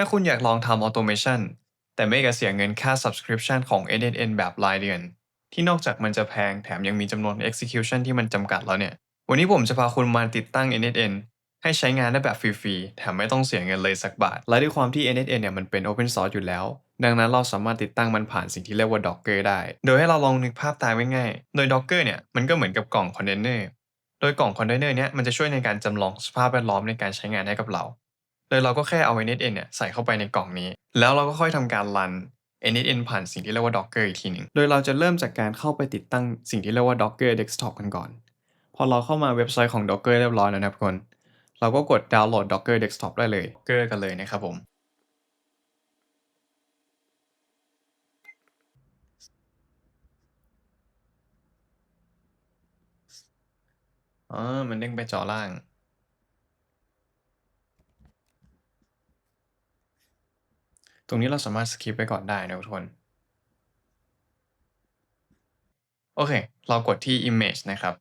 ถ้าคุณอยากลองทำ automation แต่ไม่อยากเสียเงินค่า subscription ของ NNN แบบรายเดือน ที่นอกจากมันจะแพงแถมยังมีจำนวน execution ที่มันจำกัดแล้วเนี่ย วันนี้ผมจะพาคุณมาติดตั้ง NNN ให้ใช้งานได้แบบฟรีๆ แถมไม่ต้องเสียเงินเลยสักบาท และด้วยความที่ NNN เนี่ยมันเป็น open source อยู่แล้ว ดังนั้นเราสามารถติดตั้งมันผ่านสิ่งที่เรียกว่า Docker ได้ โดยให้เราลองนึกภาพตามง่ายๆ โดย Docker เนี่ยมันก็เหมือนกับกล่องคอนเทนเนอร์ โดยกล่องคอนเทนเนอร์เนี้ยมันจะช่วยในการจำลองสภาพแวดล้อมในการใช้งานให้กับเรา โดยเราก็แค่เอา NNN เนี่ยใส่เข้าไปในกล่องนี้ แล้วเราก็ค่อยทำการรัน NNN ผ่านสิ่งที่เรียกว่า Docker อีกทีหนึ่งโดยเราจะเริ่มจากการเข้าไปติดตั้งสิ่งที่เรียกว่า Docker Desktop กันก่อน พอเราเข้ามาเว็บไซต์ของ Docker เรียบร้อยแล้วนะครับทุกคน เราก็กดดาวน์โหลด Docker Desktop ได้เลย Docker กันเลยนะครับผม อ๋อ มันเด้งไปจอล่าง ตรงนี้เราสามารถสคิปไปก่อนได้นะทุกคนโอเค เรากดที่ image นะครับ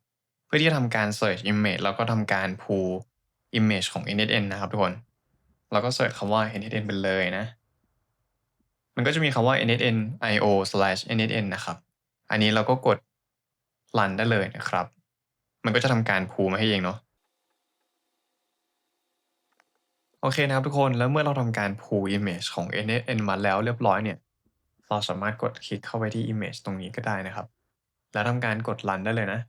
เพื่อที่จะทำการ search image แล้วก็ทำการ pull image ของ NSN นะครับทุกคน เราก็ search คำว่า NSN ไปเลยนะ มันก็จะมีคำว่า NSN io slash NSN นะครับ อันนี้เราก็กด run ได้เลยนะครับ มันก็จะทำการ pull มาให้เองเนาะ โอเคนะครับทุกคน แล้วเมื่อเราทำการ pull image ของ NSN มาแล้วเรียบร้อยเนี่ย เราสามารถกดคลิกเข้าไปที่ image ตรงนี้ก็ได้นะครับ แล้วทำการกด run ได้เลยนะ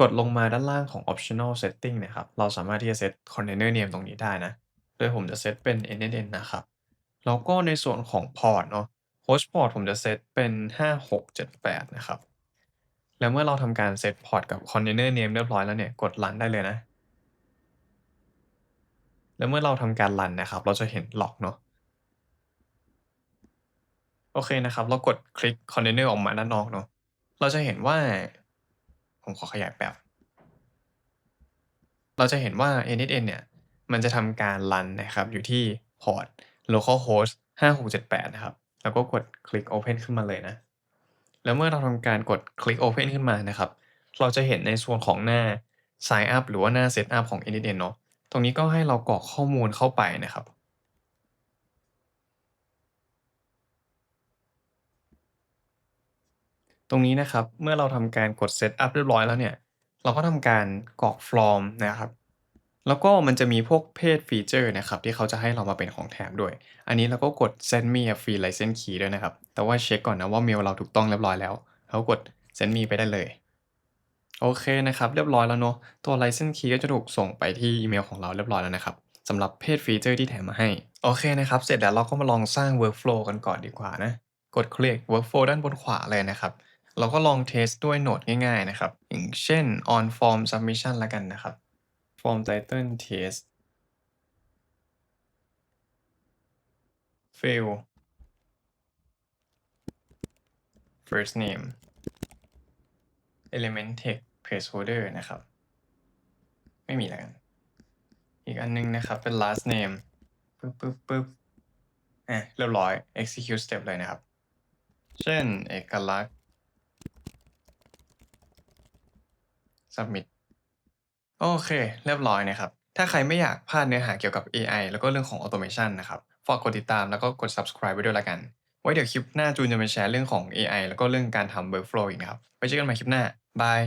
กดลงมาด้านล่างของ optional setting นะครับ เราสามารถที่จะเซต container name ตรงนี้ได้นะ โดยผมจะเซตเป็น NNN นะครับ แล้วก็ในส่วนของ port เนาะ host port ผมจะเซตเป็น 5678 นะครับ แล้วเมื่อเราทำการเซต port กับ container name เรียบร้อยแล้วเนี่ย กด run ได้เลยนะ แล้วเมื่อเราทำการ run นะครับ เราจะเห็นล็อกเนาะโอเคนะครับ เรากดคลิก container ออกมาด้านนอกเนาะเราจะเห็นว่า ผมขอขยายแป๊บเราจะเห็นว่า NSN เนี่ย มันจะทำการรันนะครับ อยู่ที่พอร์ต localhost 5678 นะครับ แล้วก็กดคลิก open ขึ้นมาเลยนะ แล้วเมื่อเราทำการกดคลิก open ขึ้นมานะครับ เราจะเห็นในส่วนของหน้า sign up หรือว่าหน้า set up ของ NSN เนาะ ตรงนี้ก็ให้เรากรอกข้อมูลเข้าไปนะครับ ตรงนี้นะครับเมื่อเราทำการกด set up เรียบร้อยแล้วเนี่ย เราก็ทำการกรอกฟอร์มนะครับ แล้วก็มันจะมีพวกเพศฟีเจอร์นะครับ ที่เขาจะให้เรามาเป็นของแถมด้วย อันนี้เราก็กด send me a free license key ด้วยนะครับ แต่ว่าเช็คก่อนนะว่าเมลเราถูกต้องเรียบร้อยแล้วแล้วกด send me ไปได้เลย โอเคนะครับ เรียบร้อยแล้วเนาะตัว license key ก็จะถูกส่งไปที่อีเมลของเราเรียบร้อยแล้วนะครับสำหรับเพศฟีเจอร์ที่แถมมาให้ โอเคนะครับ เสร็จแล้วเราก็มาลองสร้าง workflow กันก่อนดีกว่านะ กดคลิก workflow ด้านบนขวาเลยนะครับ เราก็ลองเทสด้วยโหนดง่ายๆนะครับ อย่างเช่น on form submission ละกันนะครับ form title test fail first name element text placeholder นะครับ ไม่มีแล้วกัน อีกอันนึงนะครับเป็น last name ปึ๊บปึ๊บปึ๊บอะเรียบร้อย execute step เลยนะครับ เช่นเอกลักษณ์ submit โอเค เรียบร้อยนะครับ ถ้าใครไม่อยากพลาดเนื้อหาเกี่ยวกับ AI แล้วก็เรื่องของ automation นะครับฝากกดติดตามแล้วก็กด subscribe ไว้ด้วยละกัน ไว้เดี๋ยวคลิปหน้าจูนจะมาแชร์เรื่องของ AI แล้วก็เรื่องการทำ workflow อีกนะครับ ไว้เจอกันใหม่คลิปหน้า บาย